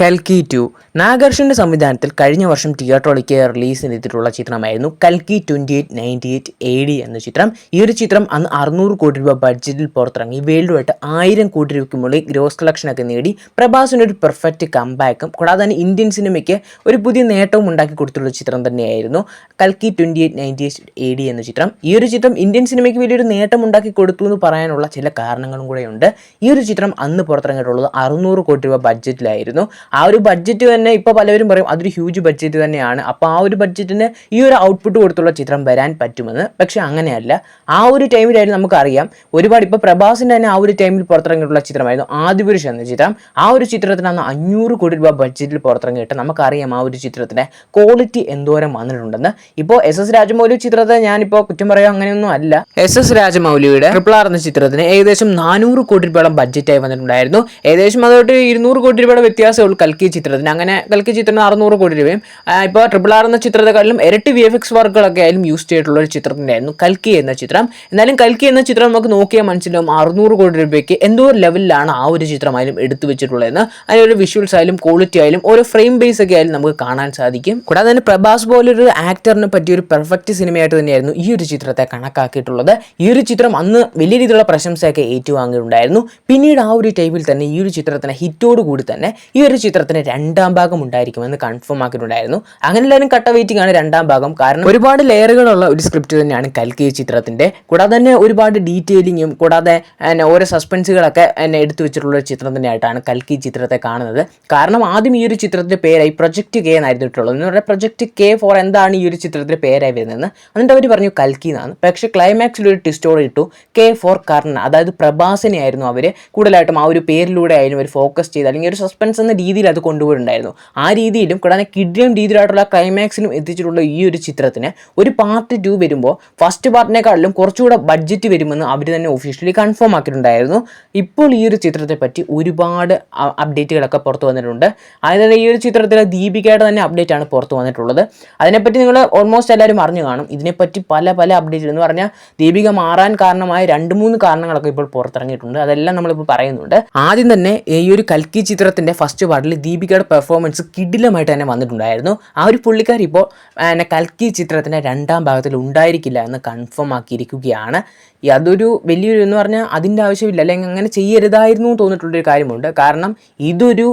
കൽക്കി ടു നാഗർഷിന്റെ സംവിധാനത്തിൽ കഴിഞ്ഞ വർഷം തിയേറ്ററിലേക്ക് റിലീസ് ചെയ്തിട്ടുള്ള ചിത്രമായിരുന്നു കൽക്കി twenty eight ninety eight A D എന്ന ചിത്രം. ഈ ഒരു ചിത്രം അന്ന് അറുന്നൂറ് കോടി രൂപ ബഡ്ജറ്റിൽ പുറത്തിറങ്ങി. വൈഡ് ആയിരം കോടി രൂപയ്ക്ക് മുകളിൽ ഗ്രോസ് കളക്ഷനൊക്കെ നേടി. പ്രഭാസിന്റെ ഒരു പെർഫെക്റ്റ് കംബാക്കും കൂടാതെ തന്നെ ഇന്ത്യൻ സിനിമയ്ക്ക് ഒരു പുതിയ നേട്ടവും ഉണ്ടാക്കി കൊടുത്തിട്ടുള്ള ചിത്രം തന്നെയായിരുന്നു കൽക്കി twenty eight ninety eight A D എന്ന ചിത്രം. ഈ ഒരു ചിത്രം ഇന്ത്യൻ സിനിമയ്ക്ക് വലിയൊരു നേട്ടം ഉണ്ടാക്കി കൊടുത്തു എന്ന് പറയാനുള്ള ചില കാരണങ്ങളും കൂടെയുണ്ട്. ഈ ഒരു ചിത്രം അന്ന് പുറത്തിറങ്ങിയിട്ടുള്ളത് അറുന്നൂറ് കോടി രൂപ ബഡ്ജറ്റിലായിരുന്നു. ആ ഒരു ബഡ്ജറ്റ് തന്നെ ഇപ്പോൾ പലവരും പറയും അതൊരു ഹ്യൂജ് ബഡ്ജറ്റ് തന്നെയാണ്. അപ്പോൾ ആ ഒരു ബഡ്ജറ്റിന് ഈ ഒരു ഔട്ട്പുട്ട് കൊടുത്തുള്ള ചിത്രം വരാൻ പറ്റുമെന്ന്. പക്ഷേ അങ്ങനെയല്ല. ആ ഒരു ടൈമിലായിരുന്നു നമുക്കറിയാം. ഒരുപാട് ഇപ്പോൾ പ്രഭാസിന്റെ തന്നെ ആ ഒരു ടൈമിൽ പുറത്തിറങ്ങിയിട്ടുള്ള ചിത്രമായിരുന്നു. ആദിപുരുഷ് എന്ന ചിത്രം. ആ ഒരു ചിത്രത്തിന് അന്ന് അഞ്ഞൂറ് കോടി രൂപ ബഡ്ജറ്റിൽ പുറത്തിറങ്ങിയിട്ട് നമുക്കറിയാം ആ ഒരു ചിത്രത്തിന്റെ ക്വാളിറ്റി എന്തോരം വന്നിട്ടുണ്ടെന്ന്. ഇപ്പോൾ എസ് എസ് രാജമൗലി ചിത്രത്തെ ഞാനിപ്പോൾ കുറ്റം പറയുക അങ്ങനെയൊന്നും അല്ല. എസ് എസ് രാജമൗലിയുടെ ട്രിപ്പിൾ ആർ എന്ന ചിത്രത്തിന് ഏകദേശം നാനൂറ് കോടി രൂപയോളം ബഡ്ജറ്റായി വന്നിട്ടുണ്ടായിരുന്നു. ഏകദേശം അതോട്ട് ഇരുന്നൂറ് കോടി രൂപയുടെ വ്യത്യാസമുള്ളൂ കൽക്കി ചിത്രത്തിന്. അങ്ങനെ കൽക്കി ചിത്രത്തിന് അറുന്നൂറ് കോടി രൂപയും ഇപ്പോൾ ട്രിപ്പിൾ ആർ എന്ന ചിത്രത്തെക്കാളും ഇരട്ടി വി എഫ് എക്സ് വർക്കുകളൊക്കെ ആയാലും യൂസ് ചെയ്തിട്ടുള്ള ഒരു ചിത്രത്തിന്റെ ആയിരുന്നു കൽക്കി എന്ന ചിത്രം. എന്നാലും കൽക്കി എന്ന ചിത്രം നമുക്ക് നോക്കിയാൽ മനസ്സിലാവും അറുന്നൂറ് കോടി രൂപയ്ക്ക് എന്തോ ഒരു ലെവലിലാണ് ആ ഒരു ചിത്രമായാലും എടുത്തു വെച്ചിട്ടുള്ളതെന്ന്. ഒരു വിഷ്വൽസ് ആയാലും ക്വാളിറ്റി ആയാലും ഓരോ ഫ്രെയിം ബേസ് ഒക്കെ ആയാലും നമുക്ക് കാണാൻ സാധിക്കും. കൂടാതെ തന്നെ പ്രഭാസ് പോലൊരു ആക്ടറിനെ പറ്റിയ ഒരു പെർഫെക്റ്റ് സിനിമയായിട്ട് തന്നെയായിരുന്നു ഈ ഒരു ചിത്രത്തെ കണക്കാക്കിയിട്ടുള്ളത്. ഈ ഒരു ചിത്രം അന്ന് വലിയ രീതിയിലുള്ള പ്രശംസയൊക്കെ ഏറ്റുവാങ്ങിയിട്ടുണ്ടായിരുന്നു. പിന്നീട് ആ ഒരു ടൈമിൽ തന്നെ ഈ ഒരു ചിത്രത്തിന് ഹിറ്റോട് കൂടി തന്നെ ഈ ഒരു ചിത്രത്തിന് രണ്ടാം ഭാഗം ഉണ്ടായിരിക്കും എന്ന് കൺഫേം ആക്കിയിട്ടുണ്ടായിരുന്നു. അങ്ങനെ എല്ലാവരും കട്ട വെയിറ്റിംഗ് ആണ് രണ്ടാം ഭാഗം. കാരണം ഒരുപാട് ലെയറുകളുള്ള ഒരു സ്ക്രിപ്റ്റ് തന്നെയാണ് കൽക്കി ചിത്രത്തിന്റെ. കൂടാതെ തന്നെ ഒരുപാട് ഡീറ്റെയിലിങ്ങും കൂടാതെ ഓരോ സസ്പെൻസുകളൊക്കെ എന്നെ എടുത്തു വെച്ചിട്ടുള്ള ഒരു ചിത്രം തന്നെയായിട്ടാണ് കൽക്കി ചിത്രത്തെ കാണുന്നത്. കാരണം ആദ്യം ഈ ഒരു ചിത്രത്തിന്റെ പേരായി പ്രൊജക്റ്റ് കെ എന്നായിരുന്നിട്ടുള്ളത് എന്ന് പറഞ്ഞാൽ പ്രൊജക്ട് കെ ഫോർ എന്താണ് ഈ ഒരു ചിത്രത്തിന്റെ പേരായി വരുന്നത് എന്നിട്ട് അവർ പറഞ്ഞു കൽക്കി എന്നാണ്. പക്ഷേ ക്ലൈമാക്സിൽ ഒരു ട്വിസ്റ്റോടെ ഇട്ടു. കെ ഫോർ കർണ അതായത് പ്രഭാസിനെ ആയിരുന്നു അവർ കൂടുതലായിട്ടും ആ ഒരു പേരിലൂടെ ആയിരുന്നു അവർ ഫോക്കസ് ചെയ്ത് അല്ലെങ്കിൽ ഒരു സസ്പെൻസ് എന്ന രീതിയിൽ അത് കൊണ്ടുപോയിട്ടുണ്ടായിരുന്നു. ആ രീതിയിലും കൂടാതെ കിഡ്നിയും രീതിയിലായിട്ടുള്ള ക്ലൈമാക്സിലും എത്തിച്ചിട്ടുള്ള ഈ ഒരു ചിത്രത്തിന് ഒരു പാർട്ട് ടു വരുമ്പോൾ ഫസ്റ്റ് പാർട്ടിനെക്കാളിലും കുറച്ചുകൂടെ ബഡ്ജറ്റ് വരുമെന്ന് അവർ തന്നെ ഒഫീഷ്യലി കൺഫേം ആക്കിയിട്ടുണ്ടായിരുന്നു. ഇപ്പോൾ ഈ ഒരു ചിത്രത്തെ പറ്റി ഒരുപാട് അപ്ഡേറ്റുകളൊക്കെ പുറത്തു വന്നിട്ടുണ്ട്. അതായത് ഈ ഒരു ചിത്രത്തിലെ ദീപികയുടെ തന്നെ അപ്ഡേറ്റ് ആണ് പുറത്തു വന്നിട്ടുള്ളത്. അതിനെപ്പറ്റി നിങ്ങൾ ഓൾമോസ്റ്റ് എല്ലാവരും അറിഞ്ഞു കാണും. ഇതിനെപ്പറ്റി പല പല അപ്ഡേറ്റ് എന്ന് പറഞ്ഞാൽ ദീപിക മാറാൻ കാരണമായ രണ്ട് മൂന്ന് കാരണങ്ങളൊക്കെ ഇപ്പോൾ പുറത്തിറങ്ങിയിട്ടുണ്ട്. അതെല്ലാം നമ്മളിപ്പോൾ പറയുന്നുണ്ട്. ആദ്യം തന്നെ ഈ ഒരു കൽക്കി ചിത്രത്തിന്റെ ഫസ്റ്റ് പാർട്ടിൽ ദീപികയുടെ പെർഫോമൻസ് കിടിലമായിട്ട് തന്നെ വന്നിട്ടുണ്ടായിരുന്നു. ആ ഒരു പുള്ളിക്കാരി ഇപ്പോൾ എന്നെ കൽക്കി ചിത്രത്തിന്റെ രണ്ടാം ഭാഗത്തിൽ ഉണ്ടായിരിക്കില്ല എന്ന് കൺഫേം ആക്കിയിരിക്കുകയാണ്. അതൊരു വലിയൊരു എന്ന് പറഞ്ഞാൽ അതിന്റെ ആവശ്യമില്ല. അല്ലെങ്കിൽ അങ്ങനെ ചെയ്യരുതായിരുന്നു എന്ന് തോന്നിയിട്ടുള്ളൊരു കാര്യമുണ്ട്. കാരണം ഇതൊരു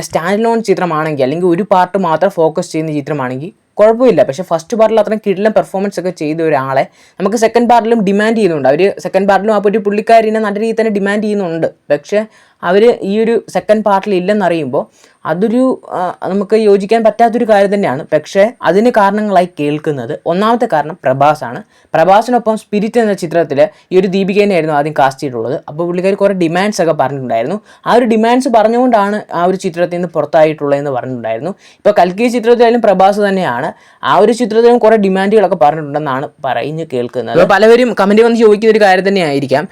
സ്റ്റാൻഡ് ലോൺ ചിത്രമാണെങ്കിൽ അല്ലെങ്കിൽ ഒരു പാർട്ട് മാത്രം ഫോക്കസ് ചെയ്യുന്ന ചിത്രമാണെങ്കിൽ കുഴപ്പമില്ല. പക്ഷേ ഫസ്റ്റ് പാർട്ടിൽ അത്രയും കിടിലം പെർഫോമൻസ് ഒക്കെ ചെയ്ത ഒരാളെ നമുക്ക് സെക്കൻഡ് പാർട്ടിലും ഡിമാൻഡ് ചെയ്യുന്നുണ്ട്. അവർ സെക്കൻഡ് പാർട്ടിലും ആ ഒരു പുള്ളിക്കാരിനെ നല്ല രീതിയിൽ തന്നെ ഡിമാൻഡ് ചെയ്യുന്നുണ്ട്. പക്ഷേ അവർ ഈ ഒരു സെക്കൻഡ് പാർട്ടിൽ ഇല്ലെന്നറിയുമ്പോൾ അതൊരു നമുക്ക് യോജിക്കാൻ പറ്റാത്തൊരു കാര്യം തന്നെയാണ്. പക്ഷേ അതിന് കാരണങ്ങളായി കേൾക്കുന്നത് ഒന്നാമത്തെ കാരണം പ്രഭാസാണ്. പ്രഭാസിനൊപ്പം സ്പിരിറ്റ് എന്ന ചിത്രത്തിൽ ഈ ഒരു ദീപികേനെയായിരുന്നു ആദ്യം കാസ്റ്റ് ചെയ്തിട്ടുള്ളത്. അപ്പോൾ പുള്ളിക്കാർ കുറേ ഡിമാൻഡ്സ് ഒക്കെ പറഞ്ഞിട്ടുണ്ടായിരുന്നു. ആ ഒരു ഡിമാൻഡ്സ് പറഞ്ഞുകൊണ്ടാണ് ആ ഒരു ചിത്രത്തിൽ നിന്ന് പുറത്തായിട്ടുള്ളതെന്ന് പറഞ്ഞിട്ടുണ്ടായിരുന്നു. ഇപ്പോൾ കൽക്കി ചിത്രത്തിലായാലും പ്രഭാസ് തന്നെയാണ്. ആ ഒരു ചിത്രത്തിലും കുറേ ഡിമാൻഡുകളൊക്കെ പറഞ്ഞിട്ടുണ്ടെന്നാണ് പറയുന്നു കേൾക്കുന്നത്. പലവരും കമന്റ് വന്ന് ചോദിക്കുന്ന ഒരു കാര്യം തന്നെയായിരിക്കാം.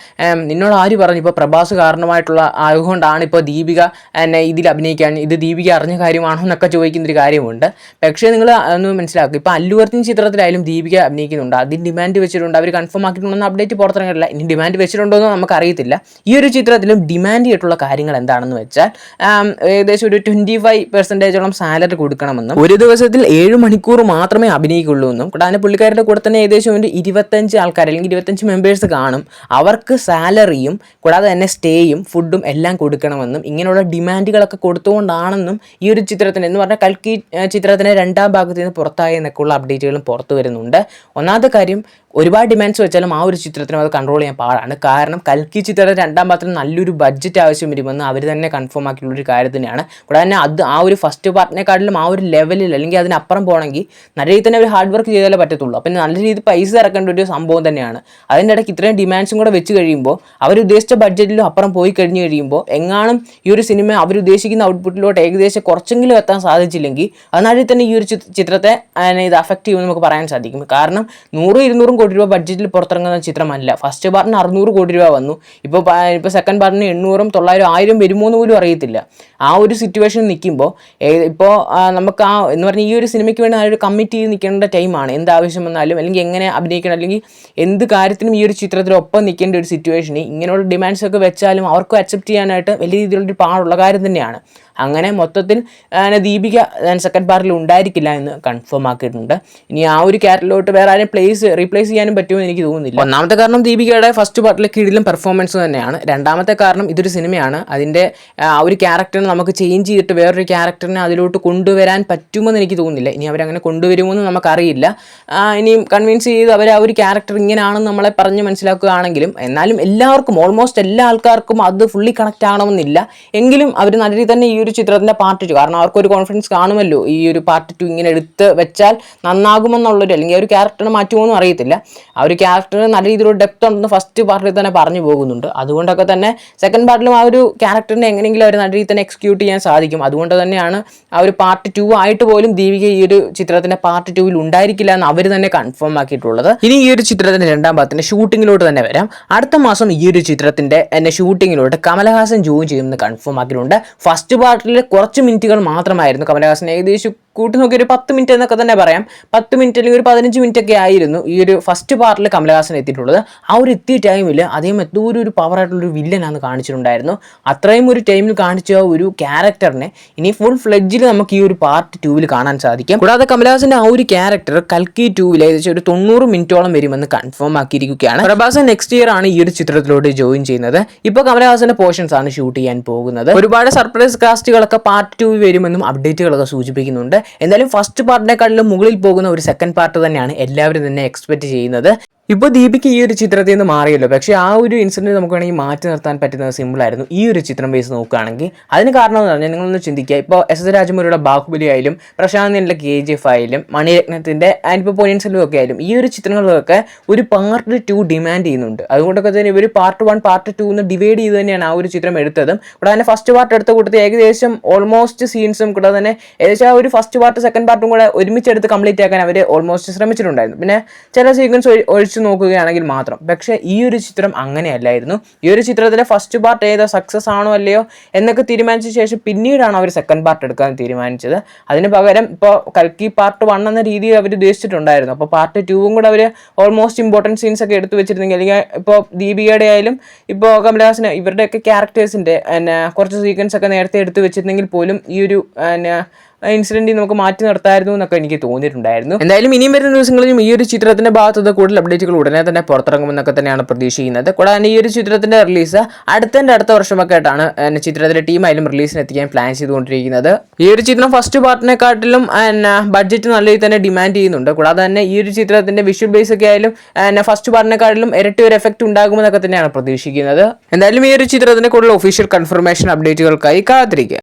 നിന്നോട് ആര് പറഞ്ഞു? ഇപ്പോൾ പ്രഭാസ് കാരണമായിട്ടുള്ള ആയതുകൊണ്ടാണ് ഇപ്പോൾ ദീപിക എന്നെ ഇതിൽ അഭിനയിക്കാൻ ഇത് ദീപിക അറിഞ്ഞ കാര്യമാണോ എന്നൊക്കെ ചോദിക്കുന്ന ഒരു കാര്യമുണ്ട്. പക്ഷേ നിങ്ങൾ ഒന്ന് മനസ്സിലാക്കുക ഇപ്പോൾ അല്ലു ചിത്രത്തിലായാലും ദീപിക അഭിനയിക്കുന്നുണ്ട്. അതിന് ഡിമാൻഡ് വെച്ചിട്ടുണ്ട്. അവർ കൺഫേം ആക്കിയിട്ടുണ്ടെന്ന് അപ്ഡേറ്റ് പുറത്തിറങ്ങിയിട്ടില്ല ഇനി ഡിമാൻഡ് വെച്ചിട്ടുണ്ടോ എന്ന് നമുക്ക് അറിയത്തില്ല ഈ ഒരു ചിത്രത്തിലും ഡിമാൻഡ് ചെയ്തിട്ടുള്ള കാര്യങ്ങൾ എന്താണെന്ന് വെച്ചാൽ ഏകദേശം ഒരു ട്വന്റി ഫൈവ് പെർസെന്റേജോളം സാലറി കൊടുക്കണമെന്നും ഒരു ദിവസത്തിൽ ഏഴ് മണിക്കൂർ മാത്രമേ അഭിനയിക്കുള്ളൂ എന്നും കൂടാതെ പുള്ളിക്കാരുടെ കൂടെ തന്നെ ഏകദേശം ഒരു ഇരുപത്തഞ്ച് ആൾക്കാർ അല്ലെങ്കിൽ ഇരുപത്തഞ്ച് മെമ്പേഴ്സ് കാണും. അവർക്ക് സാലറിയും കൂടാതെ തന്നെ സ്റ്റേയും ഫുഡും എല്ലാം കൊടുക്കണമെന്നും ഇങ്ങനെയുള്ള ഡിമാൻഡുകളൊക്കെ കൊടുത്തുകൊണ്ടാണെന്നും ഈ ഒരു ചിത്രത്തിന് എന്ന് പറഞ്ഞാൽ കൽക്കി ചിത്രത്തിന് രണ്ടാം ഭാഗത്ത് നിന്ന് പുറത്തായി എന്നൊക്കെയുള്ള അപ്ഡേറ്റുകളും പുറത്തു വരുന്നുണ്ട്. ഒന്നാമത്തെ കാര്യം ഒരുപാട് ഡിമാൻഡ്സ് വെച്ചാലും ആ ഒരു ചിത്രത്തിനും അത് കൺട്രോൾ ചെയ്യാൻ പാടാണ്. കാരണം കൽക്കി ചിത്രത്തിന് രണ്ടാം ഭാഗത്തിന് നല്ലൊരു ബഡ്ജറ്റ് ആവശ്യം വരുമെന്ന് അവർ തന്നെ കൺഫേം ആക്കിയിട്ടുള്ള ഒരു കാര്യം തന്നെയാണ്. കൂടാതെ തന്നെ അത് ആ ഒരു ഫസ്റ്റ് പാർട്ടിനെക്കാട്ടിലും ആ ഒരു ലെവലിൽ അല്ലെങ്കിൽ അതിനപ്പുറം പോകണമെങ്കിൽ നല്ല രീതിയിൽ തന്നെ ഒരു ഹാർഡ് വർക്ക് ചെയ്താലേ പറ്റത്തുള്ളൂ. അപ്പം നല്ല രീതിയിൽ പൈസ ഇറക്കേണ്ട ഒരു സംഭവം തന്നെയാണ്. അതിന്റെ ഇടയ്ക്ക് ഇത്രയും ഡിമാൻഡ്സും കൂടെ വെച്ച് കഴിയുമ്പോൾ അവർ ഉദ്ദേശിച്ച ബഡ്ജറ്റിലും അപ്പുറം പോയി കഴിഞ്ഞ് കഴിയുമ്പോൾ എങ്ങാനും ഈ ഒരു സിനിമ അവർ ഉദ്ദേശിക്കുന്ന ഔട്ട്പുട്ടിലോട്ട് ഏകദേശം കുറച്ചെങ്കിലും എത്താൻ സാധിച്ചില്ലെങ്കിൽ അതിനാടി തന്നെ ഈ ഒരു ചിത്രത്തെ ഇത് അഫക്റ്റ് ചെയ്യുമെന്ന് നമുക്ക് പറയാൻ സാധിക്കും. കാരണം നൂറ് ഇരുന്നൂറും കോടി രൂപ ബഡ്ജറ്റിൽ പുറത്തിറങ്ങുന്ന ചിത്രമല്ല. ഫസ്റ്റ് പാർട്ടിന് അറുന്നൂറ് കോടി രൂപ വന്നു. ഇപ്പോൾ ഇപ്പോൾ സെക്കൻഡ് പാർട്ടിന് എണ്ണൂറും തൊള്ളായിരം ആയിരം വരുമോ എന്ന് പോലും അറിയത്തില്ല. ആ ഒരു സിറ്റുവേഷൻ നിൽക്കുമ്പോൾ ഇപ്പോൾ നമുക്ക് ആ എന്ന് പറഞ്ഞാൽ ഈ ഒരു സിനിമയ്ക്ക് വേണ്ടി ഒരു കമ്മിറ്റ് ചെയ്ത് നിൽക്കേണ്ട ടൈമാണ് എന്ത് ആവശ്യം വന്നാലും അല്ലെങ്കിൽ എങ്ങനെ അഭിനയിക്കണം അല്ലെങ്കിൽ എന്ത് കാര്യത്തിനും ഈ ഒരു ചിത്രത്തിൽ ഒപ്പം നിൽക്കേണ്ട ഒരു സിറ്റുവേഷൻ ഇങ്ങനെയുള്ള ഡിമാൻഡ്സ് ഒക്കെ വെച്ചാലും അവർക്ക് അക്സെപ്റ്റ് ചെയ്യാനായിട്ട് വലിയ രീതിയിലുള്ളൊരു പാടുള്ള കാര്യം തന്നെയാണ്. അങ്ങനെ മൊത്തത്തിൽ ദീപിക സെക്കൻഡ് പാർട്ടിൽ ഉണ്ടായിരിക്കില്ല എന്ന് കൺഫേം ആക്കിയിട്ടുണ്ട്. ഇനി ആ ഒരു ക്യാരക്ടറിലോട്ട് വേറെ ആരെയും പ്ലേസ് റീപ്ലേസ് ചെയ്യാനും പറ്റുമെന്ന് എനിക്ക് തോന്നുന്നില്ല. ഒന്നാമത്തെ കാരണം ദീപികയുടെ ഫസ്റ്റ് പാർട്ടിലെ കീഴിലും പെർഫോമൻസ് തന്നെയാണ്. രണ്ടാമത്തെ കാരണം ഇതൊരു സിനിമയാണ്. അതിന്റെ ആ ഒരു ക്യാരക്ടറിനെ നമുക്ക് ചേഞ്ച് ചെയ്തിട്ട് വേറൊരു ക്യാരക്ടറിനെ അതിലോട്ട് കൊണ്ടുവരാൻ പറ്റുമെന്ന് എനിക്ക് തോന്നുന്നില്ല. ഇനി അവരങ്ങനെ കൊണ്ടുവരുമെന്ന് നമുക്കറിയില്ല. ഇനിയും കൺവിൻസ് ചെയ്ത് അവർ ആ ഒരു ക്യാരക്ടർ ഇങ്ങനെയാണെന്ന് നമ്മളെ പറഞ്ഞ് മനസ്സിലാക്കുകയാണെങ്കിലും എന്നാലും എല്ലാവർക്കും ഓൾമോസ്റ്റ് എല്ലാ ആൾക്കാർക്കും അത് ഫുള്ളി കണക്റ്റ് ആണമെന്നില്ല എങ്കിലും അവർ നല്ല രീതിയിൽ തന്നെ ഈ ഒരു ചിത്രത്തിന്റെ പാർട്ട് ടു കാരണം അവർക്കൊരു കോൺഫിഡൻസ് കാണുമല്ലോ ഈ ഒരു പാർട്ട് ടു ഇങ്ങനെ എടുത്ത് വെച്ചാൽ നന്നാകുമെന്നുള്ളൊരു അല്ലെങ്കിൽ ഒരു ക്യാരക്ടറിനെ മാറ്റുമോന്നും അറിയത്തില്ല. ആ ഒരു ക്യാരക്ടറിന് നല്ല രീതിയിലൊരു ഡെപ്ത് ഉണ്ടെന്ന് ഫസ്റ്റ് പാർട്ടിൽ തന്നെ പറഞ്ഞു പോകുന്നുണ്ട്. അതുകൊണ്ടൊക്കെ തന്നെ സെക്കൻഡ് പാർട്ടിലും ആ ഒരു ക്യാരക്ടറിനെ എങ്ങനെയെങ്കിലും അവർ നല്ല രീതിയിൽ തന്നെ എക്സിക്യൂട്ട് ചെയ്യാൻ സാധിക്കും. അതുകൊണ്ട് തന്നെയാണ് ആ ഒരു പാർട്ട് ടു ആയിട്ട് പോലും ദീപിക ഈ ഒരു ചിത്രത്തിന്റെ പാർട്ട് ടുവിൽ ഉണ്ടായിരിക്കില്ല എന്ന് അവർ തന്നെ കൺഫേം ആക്കിയിട്ടുള്ളത്. ഇനി ഈ ഒരു ചിത്രത്തിന്റെ രണ്ടാം ഭാഗത്തിന്റെ ഷൂട്ടിങ്ങിലോട്ട് തന്നെ വരാം. അടുത്ത മാസം ഈ ഒരു ചിത്രത്തിന്റെ എന്നെ ഷൂട്ടിങ്ങിലോട്ട് കമലഹാസൻ ജോയിൻ ചെയ്യുമെന്ന് കൺഫേം ആക്കിയിട്ടുണ്ട്. ഫസ്റ്റ് പാർട്ടിൽ കുറച്ച് മിനിറ്റുകൾ മാത്രമായിരുന്നു കമലഹാസൻ. ഏകദേശം കൂട്ടി നോക്കി ഒരു പത്ത് മിനിറ്റ് എന്നൊക്കെ തന്നെ പറയാം. പത്ത് മിനിറ്റ് അല്ലെങ്കിൽ ഒരു പതിനഞ്ച് മിനിറ്റ് ഒക്കെ ആയിരുന്നു ഈ ഒരു ഫസ്റ്റ് പാർട്ടിൽ കമലഹാസൻ എത്തിയിട്ടുള്ളത്. ആ ഒരു എത്തിയ ടൈമിൽ അദ്ദേഹം എന്തോ ഒരു ഒരു വില്ലനാന്ന് കാണിച്ചിട്ടുണ്ടായിരുന്നു. അത്രയും ഒരു ടൈമിൽ കാണിച്ച ഒരു ക്യാരക്ടറിനെ ഇനി ഫുൾ ഫ്ലെഡ്ജിൽ നമുക്ക് ഈ ഒരു പാർട്ട് ടൂവിൽ കാണാൻ സാധിക്കും. കൂടാതെ കമലഹാസന്റെ ആ ഒരു ക്യാരക്ടർ കൽക്കി ടൂവിൽ ഏകദേശം ഒരു തൊണ്ണൂറ് മിനിറ്റോളം വരുമെന്ന് കൺഫേം ആക്കിയിരിക്കുകയാണ്. പ്രഭാസൻ നെക്സ്റ്റ് ഇയർ ആണ് ഈ ഒരു ചിത്രത്തിലോട്ട് ജോയിൻ ചെയ്യുന്നത്. ഇപ്പോൾ കമലഹാസന്റെ പോർഷൻസ് ആണ് ഷൂട്ട് ചെയ്യാൻ പോകുന്നത്. ഒരുപാട് സർപ്രൈസ് കാസ്റ്റുകളൊക്കെ പാർട്ട് ടൂ വരുമെന്നും അപ്ഡേറ്റുകളൊക്കെ സൂചിപ്പിക്കുന്നുണ്ട്. എന്തായാലും ഫസ്റ്റ് പാർട്ടിനെക്കാട്ടിലും മുകളിൽ പോകുന്ന ഒരു സെക്കൻഡ് പാർട്ട് തന്നെയാണ് എല്ലാവരും തന്നെ എക്സ്പെക്ട് ചെയ്യുന്നത്. ഇപ്പോൾ ദീപിക്ക് ഈ ഒരു ചിത്രത്തിൽ നിന്ന് മാറിയല്ലോ. പക്ഷേ ആ ഒരു ഇൻസിഡന്റ് നമുക്ക് വേണമെങ്കിൽ മാറ്റി നിർത്താൻ പറ്റുന്നത് സിമ്പിളായിരുന്നു ഈ ഒരു ചിത്രം ബേസ് നോക്കുകയാണെങ്കിൽ. അതിന് കാരണം എന്ന് പറഞ്ഞാൽ നിങ്ങളൊന്ന് ചിന്തിക്കുക. ഇപ്പോൾ എസ് എസ് രാജമൂരിയുടെ ബാഹുബലി ആയാലും പ്രശാന്തിന്റെ കെ ജി എഫ് ആയാലും മണിരത്നത്തിന്റെ ഇപ്പോൾ പൊനിയൻസിലും ഒക്കെ ആയാലും ഈ ഒരു ചിത്രങ്ങളിലൊക്കെ ഒരു പാർട്ട് ടു ഡിമാൻഡ് ചെയ്യുന്നുണ്ട്. അതുകൊണ്ടൊക്കെ തന്നെ ഇവർ പാർട്ട് വൺ പാർട്ട് ടു എന്ന് ഡിവൈഡ് ചെയ്ത് തന്നെയാണ് ആ ഒരു ചിത്രം എടുത്തതും. കൂടാതെ തന്നെ ഫസ്റ്റ് പാർട്ട് എടുത്ത കൂട്ടത്തിൽ ഏകദേശം ഓൾമോസ്റ്റ് സീൻസും കൂടാതെ തന്നെ ഏകദേശം ആ ഒരു ഫസ്റ്റ് പാർട്ട് സെക്കൻഡ് പാർട്ടും കൂടെ ഒരുമിച്ചെടുത്ത് കംപ്ലീറ്റ് ആക്കാൻ അവർ ഓൾമോസ്റ്റ് ശ്രമിച്ചിട്ടുണ്ടായിരുന്നു. പിന്നെ ചില സീക്വൻസ് നോക്കുകയാണെങ്കിൽ മാത്രം. പക്ഷേ ഈ ഒരു ചിത്രം അങ്ങനെയല്ലായിരുന്നു. ഈ ഒരു ചിത്രത്തിലെ ഫസ്റ്റ് പാർട്ട് ഏതോ സക്സസ് ആണോ അല്ലയോ എന്നൊക്കെ തീരുമാനിച്ച ശേഷം പിന്നീടാണ് അവർ സെക്കൻഡ് പാർട്ട് എടുക്കാൻ തീരുമാനിച്ചത്. അതിന് പകരം ഇപ്പോൾ കൽക്കി പാർട്ട് വൺ എന്ന രീതിയിൽ അവർ ഉദ്ദേശിച്ചിട്ടുണ്ടായിരുന്നു. അപ്പോൾ പാർട്ട് ടൂവും കൂടെ അവർ ഓൾമോസ്റ്റ് ഇമ്പോർട്ടന്റ് സീൻസ് ഒക്കെ എടുത്തു വെച്ചിരുന്നെങ്കിൽ അല്ലെങ്കിൽ ഇപ്പോൾ ദീപികയുടെ ആയാലും ഇപ്പോൾ കമലഹാസന് ഇവരുടെയൊക്കെ ക്യാരക്ടേഴ്സിന്റെ പിന്നെ കുറച്ച് സീക്വൻസ് ഒക്കെ നേരത്തെ എടുത്തു വെച്ചിരുന്നെങ്കിൽ പോലും ഈ ഒരു പിന്നെ ഇൻസിഡന്റ് നമുക്ക് മാറ്റി നടത്തായിരുന്നു എന്നൊക്കെ എനിക്ക് തോന്നിയിട്ടുണ്ടായിരുന്നു. എന്തായാലും ഇനിയും വരുന്ന ദിവസങ്ങളിലും ഈ ഒരു ചിത്രത്തിന്റെ ഭാഗത്തുനിന്ന് കൂടുതൽ അപ്ഡേറ്റുകൾ ഉടനെ തന്നെ പുറത്തിറങ്ങുമെന്നൊക്കെ തന്നെയാണ് പ്രതീക്ഷിക്കുന്നത്. കൂടാതെ ഈ ഒരു ചിത്രത്തിന്റെ റിലീസ് അടുത്തതിന്റെ അടുത്ത വർഷമൊക്കെ ആയിട്ടാണ് ചിത്രത്തിലെ ടീമായാലും റിലീസിന് എത്തിക്കാൻ പ്ലാൻ ചെയ്തുകൊണ്ടിരിക്കുന്നത്. ഈ ഒരു ചിത്രം ഫസ്റ്റ് പാർട്ടിനെക്കാട്ടിലും ബഡ്ജറ്റ് നല്ല രീതിയിൽ തന്നെ ഡിമാൻഡ് ചെയ്യുന്നുണ്ട്. കൂടാതെ തന്നെ ഈ ഒരു ചിത്രത്തിന്റെ വിഷ്വൽ ബേസ് ഒക്കെ ആയാലും ഫസ്റ്റ് പാർട്ടിനെക്കാട്ടിലും ഇരട്ടി ഒരു എഫക്റ്റ് ഉണ്ടാകുമെന്നൊക്കെ തന്നെയാണ് പ്രതീക്ഷിക്കുന്നത്. എന്തായാലും ഈ ഒരു ചിത്രത്തിന്റെ കൂടുതൽ ഒഫീഷ്യൽ കൺഫർമേഷൻ അപ്ഡേറ്റുകൾക്കായി കാത്തിരിക്കുക.